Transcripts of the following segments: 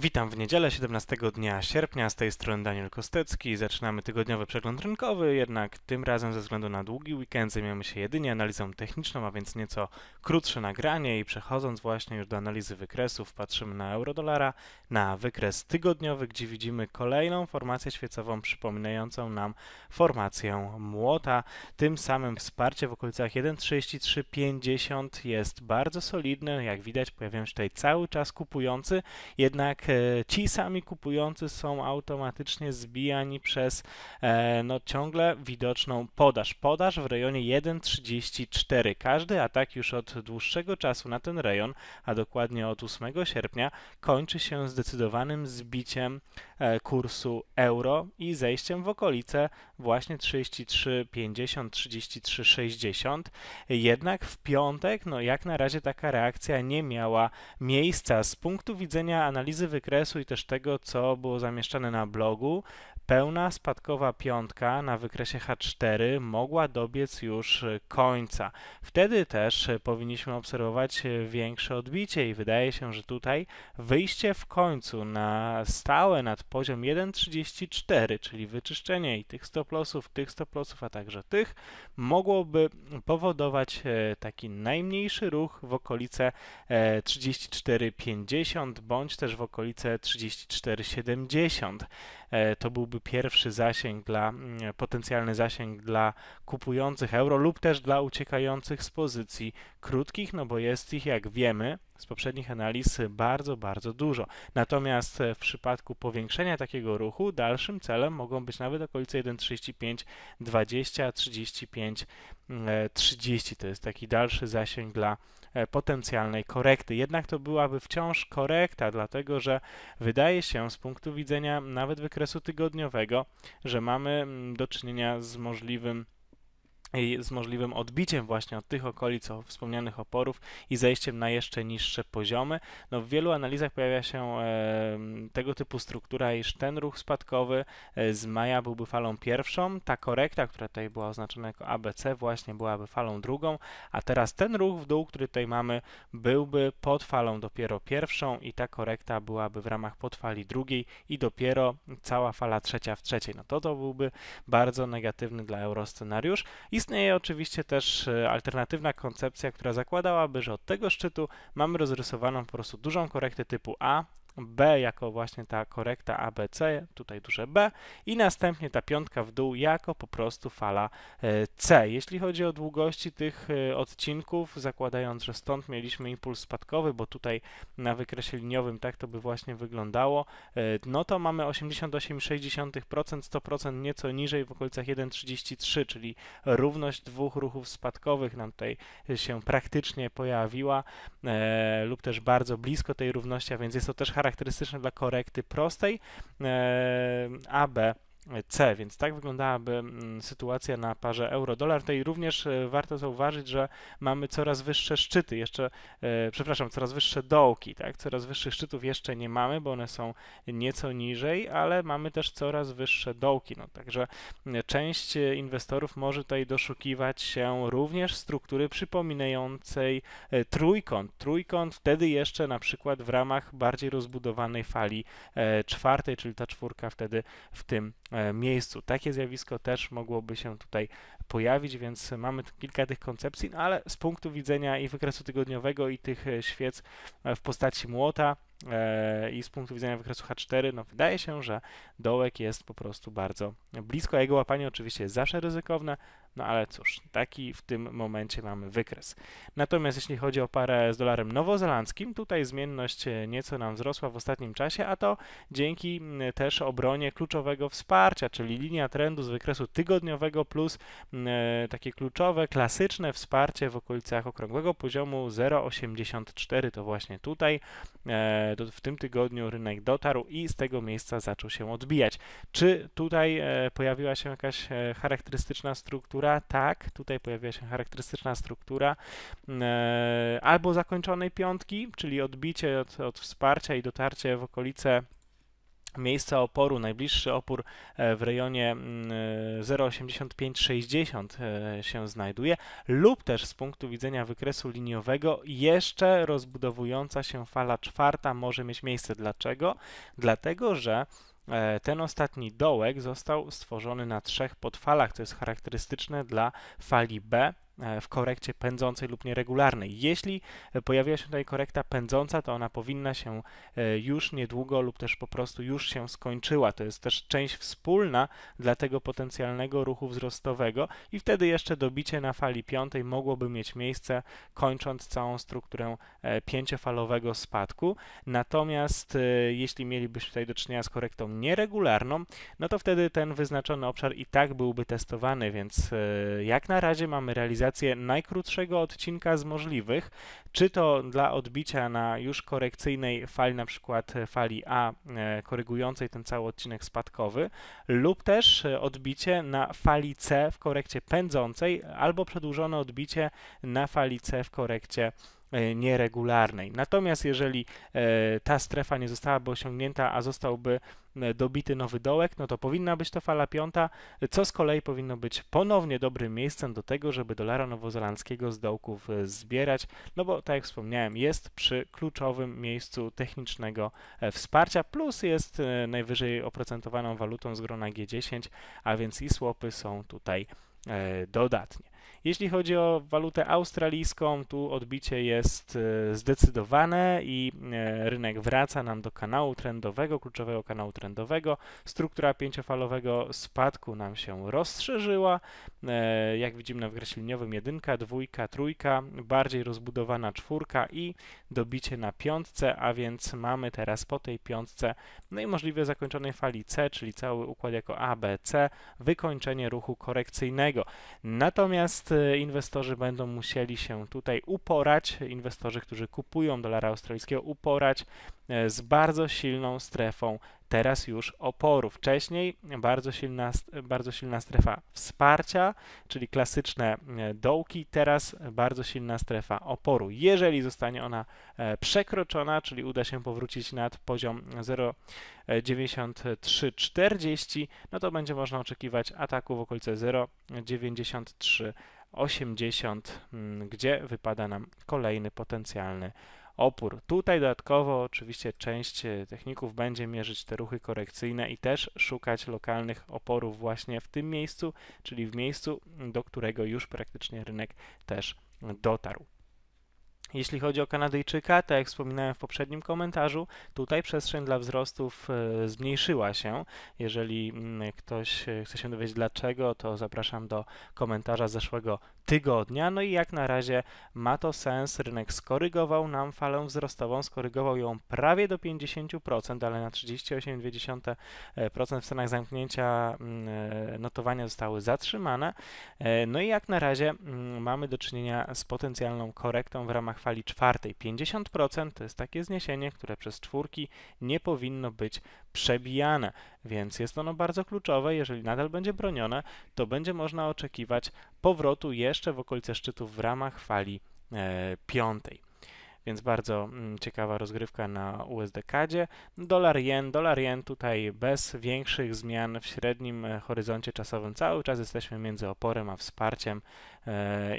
Witam w niedzielę 17 dnia sierpnia, z tej strony Daniel Kostecki. Zaczynamy tygodniowy przegląd rynkowy, jednak tym razem ze względu na długi weekend zajmiemy się jedynie analizą techniczną, a więc nieco krótsze nagranie. I przechodząc właśnie już do analizy wykresów, patrzymy na euro-dolara, na wykres tygodniowy, gdzie widzimy kolejną formację świecową przypominającą nam formację młota. Tym samym wsparcie w okolicach 1.3350 jest bardzo solidne, jak widać pojawiają się tutaj cały czas kupujący, jednak ci sami kupujący są automatycznie zbijani przez e, no, ciągle widoczną podaż. Podaż w rejonie 1,34. Każdy atak już od dłuższego czasu na ten rejon, a dokładnie od 8 sierpnia, kończy się zdecydowanym zbiciem e, kursu euro i zejściem w okolice właśnie 33,50, 33,60. Jednak w piątek, no jak na razie taka reakcja nie miała miejsca. Z punktu widzenia analizy wykresu i też tego, co było zamieszczane na blogu, pełna spadkowa piątka na wykresie H4 mogła dobiec już końca. Wtedy też powinniśmy obserwować większe odbicie i wydaje się, że tutaj wyjście w końcu na stałe nad poziom 1,34, czyli wyczyszczenie i tych stop lossów, tych stop lossów, a także tych, mogłoby powodować e, taki najmniejszy ruch w okolice 34,50 e, bądź też w okolice 34,70. E, to byłby pierwszy zasięg dla, mm, potencjalny zasięg dla kupujących euro lub też dla uciekających z pozycji krótkich, no bo jest ich, jak wiemy, z poprzednich analiz bardzo, bardzo dużo. Natomiast w przypadku powiększenia takiego ruchu dalszym celem mogą być nawet okolice 1,35, 20, 35, 30. To jest taki dalszy zasięg dla e, potencjalnej korekty. Jednak to byłaby wciąż korekta, dlatego że wydaje się z punktu widzenia nawet wykresu tygodniowego, że mamy mm, do czynienia z możliwym z możliwym odbiciem właśnie od tych okolic o wspomnianych oporów i zejściem na jeszcze niższe poziomy. No, w wielu analizach pojawia się e, tego typu struktura, iż ten ruch spadkowy e, z maja byłby falą pierwszą, ta korekta, która tutaj była oznaczona jako ABC, właśnie byłaby falą drugą, a teraz ten ruch w dół, który tutaj mamy, byłby pod falą dopiero pierwszą i ta korekta byłaby w ramach podfali drugiej i dopiero cała fala trzecia w trzeciej. No to to byłby bardzo negatywny dla euro scenariusz. I Istnieje oczywiście też e, alternatywna koncepcja, która zakładałaby, że od tego szczytu mamy rozrysowaną po prostu dużą korektę typu A, B jako właśnie ta korekta ABC, tutaj duże B i następnie ta piątka w dół jako po prostu fala e, C. Jeśli chodzi o długości tych e, odcinków, zakładając, że stąd mieliśmy impuls spadkowy, bo tutaj na wykresie liniowym tak to by właśnie wyglądało, e, no to mamy 88,6%, 100% nieco niżej w okolicach 1,33, czyli równość dwóch ruchów spadkowych nam tutaj się praktycznie pojawiła lub też bardzo blisko tej równości, a więc jest to też charakterystyczne charakterystyczne dla korekty prostej e, AB C, więc tak wyglądałaby mm, sytuacja na parze euro-dolar. Tutaj również e, warto zauważyć, że mamy coraz wyższe szczyty, jeszcze, e, przepraszam, coraz wyższe dołki, tak? Coraz wyższych szczytów jeszcze nie mamy, bo one są nieco niżej, ale mamy też coraz wyższe dołki, no także część inwestorów może tutaj doszukiwać się również struktury przypominającej e, trójkąt. Trójkąt wtedy jeszcze na przykład w ramach bardziej rozbudowanej fali czwartej, czyli ta czwórka wtedy w tym E, miejscu. Takie zjawisko też mogłoby się tutaj pojawić, więc mamy kilka tych koncepcji, no ale z punktu widzenia i wykresu tygodniowego i tych e, świec e, w postaci młota i z punktu widzenia wykresu H4, no wydaje się, że dołek jest po prostu bardzo blisko, a jego łapanie oczywiście jest zawsze ryzykowne, no ale cóż, taki w tym momencie mamy wykres. Natomiast jeśli chodzi o parę z dolarem nowozelandzkim, tutaj zmienność e, nieco nam wzrosła w ostatnim czasie, a to dzięki też obronie kluczowego wsparcia, czyli linia trendu z wykresu tygodniowego plus e, takie kluczowe, klasyczne wsparcie w okolicach okrągłego poziomu 0,84 to właśnie tutaj. E, w tym tygodniu rynek dotarł i z tego miejsca zaczął się odbijać. Czy tutaj pojawiła się jakaś charakterystyczna struktura? tak, tutaj pojawia się charakterystyczna struktura e, albo zakończonej piątki, czyli odbicie od, od wsparcia i dotarcie w okolice miejsca oporu, najbliższy opór e, w rejonie 0,8560 mm, e, się znajduje, lub też z punktu widzenia wykresu liniowego jeszcze rozbudowująca się fala czwarta może mieć miejsce. Dlaczego? Dlatego, że e, ten ostatni dołek został stworzony na trzech podfalach, co jest charakterystyczne dla fali B E, w korekcie pędzącej lub nieregularnej. Jeśli pojawiła się tutaj korekta pędząca, to ona powinna się e, już niedługo lub też po prostu już się skończyła. To jest też część wspólna dla tego potencjalnego ruchu wzrostowego i wtedy jeszcze dobicie na fali piątej mogłoby mieć miejsce, kończąc całą strukturę e, pięciofalowego spadku. Natomiast jeśli mielibyśmy tutaj do czynienia z korektą nieregularną, no to wtedy ten wyznaczony obszar i tak byłby testowany, więc jak na razie mamy realizację najkrótszego odcinka z możliwych, czy to dla odbicia na już korekcyjnej fali, na przykład fali A, e, korygującej ten cały odcinek spadkowy, lub też e, odbicie na fali C w korekcie pędzącej, albo przedłużone odbicie na fali C w korekcie nieregularnej. Natomiast jeżeli e, ta strefa nie zostałaby osiągnięta, a zostałby e, dobity nowy dołek, no to powinna być to fala piąta, co z kolei powinno być ponownie dobrym miejscem do tego, żeby dolara nowozelandzkiego z dołków zbierać, no bo tak jak wspomniałem, jest przy kluczowym miejscu technicznego wsparcia, plus jest najwyżej oprocentowaną walutą z grona G10, a więc i słopy są tutaj dodatnie. Jeśli chodzi o walutę australijską, tu odbicie jest e, zdecydowane i e, rynek wraca nam do kanału trendowego, kluczowego kanału trendowego. Struktura pięciofalowego spadku nam się rozszerzyła. E, jak widzimy na wykresie liniowym jedynka, dwójka, trójka, bardziej rozbudowana czwórka i dobicie na piątce, a więc mamy teraz po tej piątce, no i możliwie zakończonej fali C, czyli cały układ jako A, B, C, wykończenie ruchu korekcyjnego. Natomiast inwestorzy będą musieli się tutaj uporać, inwestorzy, którzy kupują dolara australijskiego, uporać e, z bardzo silną strefą teraz już oporu. Wcześniej bardzo silna, bardzo silna strefa wsparcia, czyli klasyczne e, dołki, teraz bardzo silna strefa oporu. Jeżeli zostanie ona e, przekroczona, czyli uda się powrócić nad poziom 0,9340, no to będzie można oczekiwać ataku w okolice 0,93 80, mm, gdzie wypada nam kolejny potencjalny opór. Tutaj dodatkowo oczywiście część e, techników będzie mierzyć te ruchy korekcyjne i też szukać lokalnych oporów właśnie w tym miejscu, czyli w miejscu, do którego już praktycznie rynek też dotarł. Jeśli chodzi o Kanadyjczyka, tak jak wspominałem w poprzednim komentarzu, tutaj przestrzeń dla wzrostów e, zmniejszyła się. Jeżeli mm, ktoś e, chce się dowiedzieć dlaczego, to zapraszam do komentarza zeszłego tygodnia. No i jak na razie ma to sens. Rynek skorygował nam falę wzrostową, skorygował ją prawie do 50%, ale na 38,2% w cenach zamknięcia mm, e, notowania zostały zatrzymane. No i jak na razie mm, mamy do czynienia z potencjalną korektą w ramach fali czwartej 50% to jest takie zniesienie, które przez czwórki nie powinno być przebijane, więc jest ono bardzo kluczowe. Jeżeli nadal będzie bronione, to będzie można oczekiwać powrotu jeszcze w okolice szczytów w ramach fali e, piątej więc bardzo mm, ciekawa rozgrywka na USD-kadzie. Dolar jen, dolar jen tutaj bez większych zmian w średnim e, horyzoncie czasowym cały czas jesteśmy między oporem a wsparciem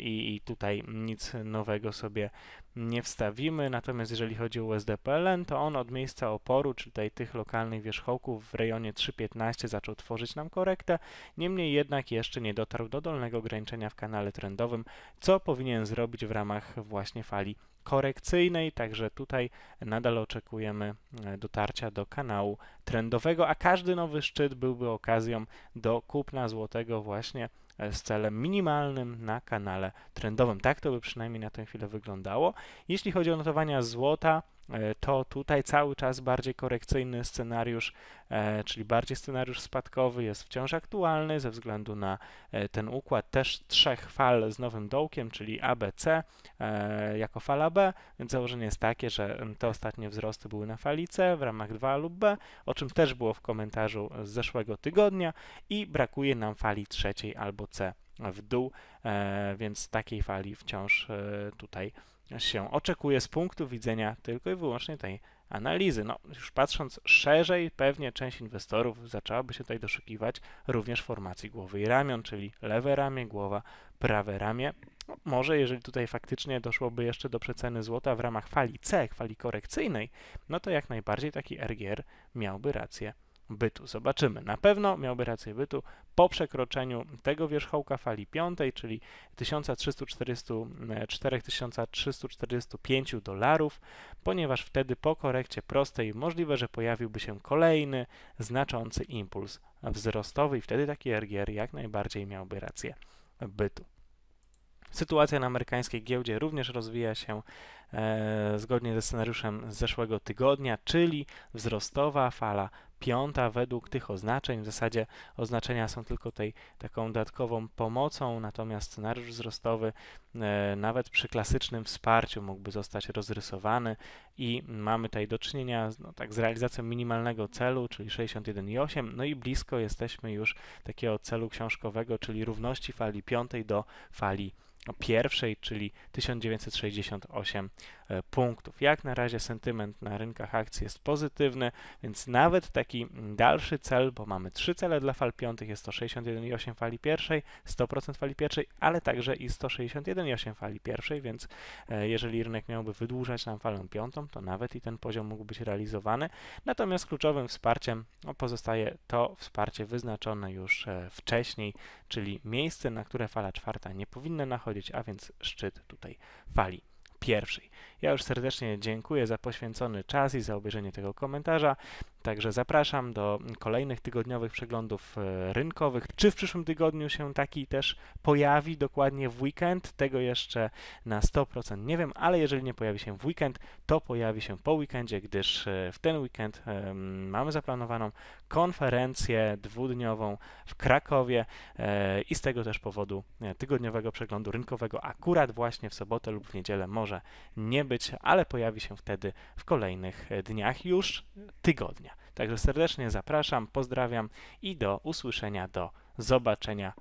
i, i tutaj nic nowego sobie nie wstawimy. Natomiast jeżeli chodzi o USD-PLN, to on od miejsca oporu, czyli tych lokalnych wierzchołków w rejonie 3.15 zaczął tworzyć nam korektę. Niemniej jednak jeszcze nie dotarł do dolnego ograniczenia w kanale trendowym, co powinien zrobić w ramach właśnie fali korekcyjnej, także tutaj nadal oczekujemy e, dotarcia do kanału trendowego, a każdy nowy szczyt byłby okazją do kupna złotego właśnie e, z celem minimalnym na kanale trendowym. Tak to by przynajmniej na tę chwilę wyglądało. Jeśli chodzi o notowania złota, to tutaj cały czas bardziej korekcyjny scenariusz, e, czyli bardziej scenariusz spadkowy jest wciąż aktualny ze względu na e, ten układ też trzech fal z nowym dołkiem, czyli ABC jako fala B, więc założenie jest takie, że te ostatnie wzrosty były na fali C w ramach 2 lub B, o czym też było w komentarzu z zeszłego tygodnia i brakuje nam fali trzeciej albo C w dół, więc takiej fali wciąż tutaj się oczekuje z punktu widzenia tylko i wyłącznie tej analizy. No, już patrząc szerzej, pewnie część inwestorów zaczęłaby się tutaj doszukiwać również formacji głowy i ramion, czyli lewe ramię, głowa, prawe ramię. No, może jeżeli tutaj faktycznie doszłoby jeszcze do przeceny złota w ramach fali C, fali korekcyjnej, no to jak najbardziej taki RGR miałby rację bytu. Zobaczymy. Na pewno miałby rację bytu po przekroczeniu tego wierzchołka fali piątej, czyli 1345 dolarów, ponieważ wtedy po korekcie prostej możliwe, że pojawiłby się kolejny znaczący impuls wzrostowy i wtedy taki RGR jak najbardziej miałby rację bytu. Sytuacja na amerykańskiej giełdzie również rozwija się e, zgodnie ze scenariuszem z zeszłego tygodnia, czyli wzrostowa fala piąta według tych oznaczeń. W zasadzie oznaczenia są tylko tej taką dodatkową pomocą, natomiast scenariusz wzrostowy e, nawet przy klasycznym wsparciu mógłby zostać rozrysowany i mamy tutaj do czynienia no, tak, z realizacją minimalnego celu, czyli 61,8, no i blisko jesteśmy już takiego celu książkowego, czyli równości fali piątej do fali pierwszej, czyli 1968 e, punktów. Jak na razie sentyment na rynkach akcji jest pozytywny, więc nawet taki dalszy cel, bo mamy trzy cele dla fal piątych, jest to 61,8 fali pierwszej, 100% fali pierwszej, ale także i 161,8 fali pierwszej, więc e, jeżeli rynek miałby wydłużać nam falę piątą, to nawet i ten poziom mógł być realizowany. Natomiast kluczowym wsparciem no, pozostaje to wsparcie wyznaczone już e, wcześniej, czyli miejsce, na które fala czwarta nie powinna nachodzić, a więc szczyt tutaj fali pierwszej. Ja już serdecznie dziękuję za poświęcony czas i za obejrzenie tego komentarza. Także zapraszam do kolejnych tygodniowych przeglądów e, rynkowych. Czy w przyszłym tygodniu się taki też pojawi, dokładnie w weekend? Tego jeszcze na 100% nie wiem, ale jeżeli nie pojawi się w weekend, to pojawi się po weekendzie, gdyż e, w ten weekend mamy zaplanowaną konferencję dwudniową w Krakowie e, i z tego też powodu tygodniowego przeglądu rynkowego akurat właśnie w sobotę lub w niedzielę może nie być, ale pojawi się wtedy w kolejnych dniach już tygodnia. Także serdecznie zapraszam, pozdrawiam i do usłyszenia, do zobaczenia.